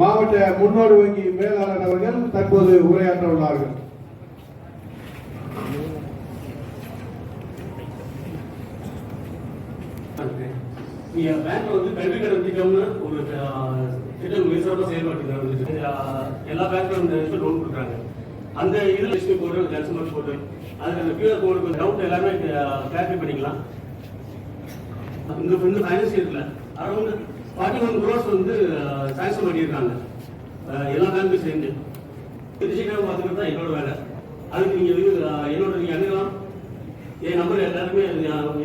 மாவட்ட முன்னோடி வங்கி மேலாளர் அவர்கள் தற்போது உரையாற்ற உள்ளார்கள் நீங்க பேங்க்ல வந்து கல்வி கடன் திட்டம்னு ஒரு திட்டம் மிக செயல்பட்டு எல்லா பேங்க்ல இந்த லோன் கொடுக்குறாங்க. அந்த இதுல லிஸ்ட் போர்டு கன்சூமர் போர்டு அதுக்கு அந்த கியூஆர் கோடுக்கு டவுட் எல்லாமே கிளாரிஃபை பண்ணிக்கலாம். இந்த finance around forty one crores வந்து சாங்ஷன் பண்ணியிருக்காங்க. எல்லா பேங்க்கும் சேர்ந்து. திருச்சிக்காக பார்த்துக்கிட்டு தான் என்னோட வேலை. அதுக்கு நீங்கள் வந்து என்னோட நீங்கள் அணுகலாம். என் நம்பர் எல்லாருமே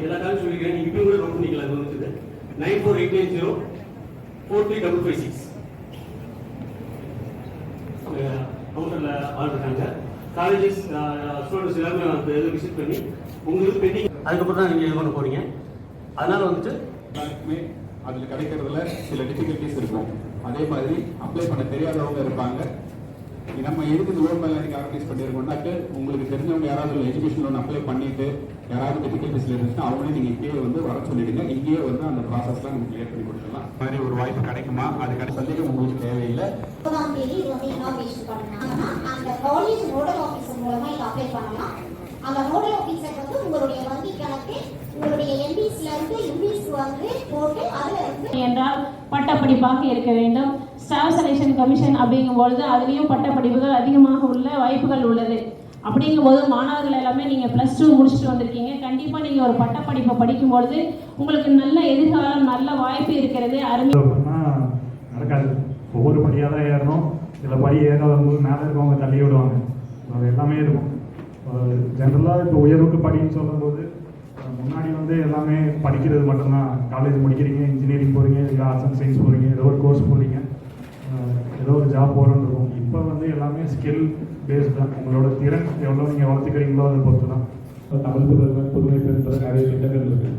எல்லா காலம் சொல்லியிருக்கேன் நீங்கள் இப்பயும் கூட நோட் பண்ணிக்கலாம் இது வந்துட்டு. Nine four eight nine zero four three double five six கவுண்டரில் ஆள் இருக்காங்க. காலேஜஸ் ஸ்டூடெண்ட்ஸ் எல்லாருமே அந்த விசிட் பண்ணி உங்களுக்கு பெண்டிங் அதுக்கப்புறம் தான் நீங்கள் இது பண்ண போகிறீங்க அதனால் வந்துட்டு அதில் கிடைக்கிறதுல சில டிஃபிகல்ட்டிஸ் இருக்கும். அதே மாதிரி அப்ளை பண்ண தெரியாதவங்க இருப்பாங்க. நம்ம எதுக்கு இந்த லோன் நீங்கள் ஆர்கனைஸ் பண்ணியிருக்கோம்னாக்க உங்களுக்கு தெரிஞ்சவங்க யாராவது எஜுகேஷன் லோன் அப்ளை பண்ணிட்டு யாராவது டிஃபிகல்ட்டிஸ்ல இருந்துச்சுன்னா அவங்களே நீங்கள் இங்கேயே வந்து வர சொல்லிடுங்க. இங்கேயே வந்து அந்த ப்ராசஸ்லாம் நம்ம கிளியர் பண்ணி கொடுத்துடலாம். மாதிரி ஒரு வாய்ப்பு கிடைக்குமா? அது அதுக்கான சந்தேகம் உங்களுக்கு தேவையில்லை. அந்த காலேஜ் நோடல் ஆஃபீஸர் மூலமா இதை அப்ளை பண்ணலாம் அந்த நோடல் ஆஃபீஸர் வந்து உங்களுடைய வங்கி கணக்கு உங்களுடைய எம்பிஸ்ல இருந்து எம்பிஸ் வந்து போட்டு அதுல இருந்து என்றால் பட்டப்படிப்பாக இருக்க வேண்டும். ஸ்டாஃப் செலெக்ஷன் கமிஷன் அப்படிங்கும் பொழுது அதுலேயும் பட்டப்படிப்புகள் அதிகமாக உள்ள வாய்ப்புகள் உள்ளது. அப்படிங்கும்போது மாணவர்கள் எல்லாமே நீங்கள் ப்ளஸ் டூ முடிச்சுட்டு வந்திருக்கீங்க. கண்டிப்பாக நீங்கள் ஒரு பட்டப்படிப்பை படிக்கும்பொழுது உங்களுக்கு நல்ல எதிர்காலம் நல்ல வாய்ப்பு இருக்கிறது. அருமை. நடக்காது. ஒவ்வொரு படியாக தான் ஏறணும். சில படி ஏற வரும்போது மேலே இருக்கவங்க தள்ளி விடுவாங்க. அது எல்லாமே இருக்கும். ஜென்ரலாக இப்போ உயர்வுக்கு படின்னு சொல்லும்போது முன்னாடி வந்து எல்லாமே படிக்கிறது மட்டும்தான். காலேஜ் முடிக்கிறீங்க இன்ஜினியரிங் போகிறீங்க இல்லை ஆர்ட்ஸ் அண்ட் சயின்ஸ் போகிறீங்க ஏதோ ஒரு கோர்ஸ் போகிறீங்க ஏதோ ஒரு ஜாப் போகிறோன்னு இருக்கும். இப்போ வந்து எல்லாமே ஸ்கில் பேஸ்ட் தான். உங்களோட திறன் எவ்வளோ நீங்கள் வளர்த்துக்கிறீங்களோ அதை பொறுத்து தான் தமிழ் புதுமை புதுமை நிறைய திட்டங்கள் இருக்குது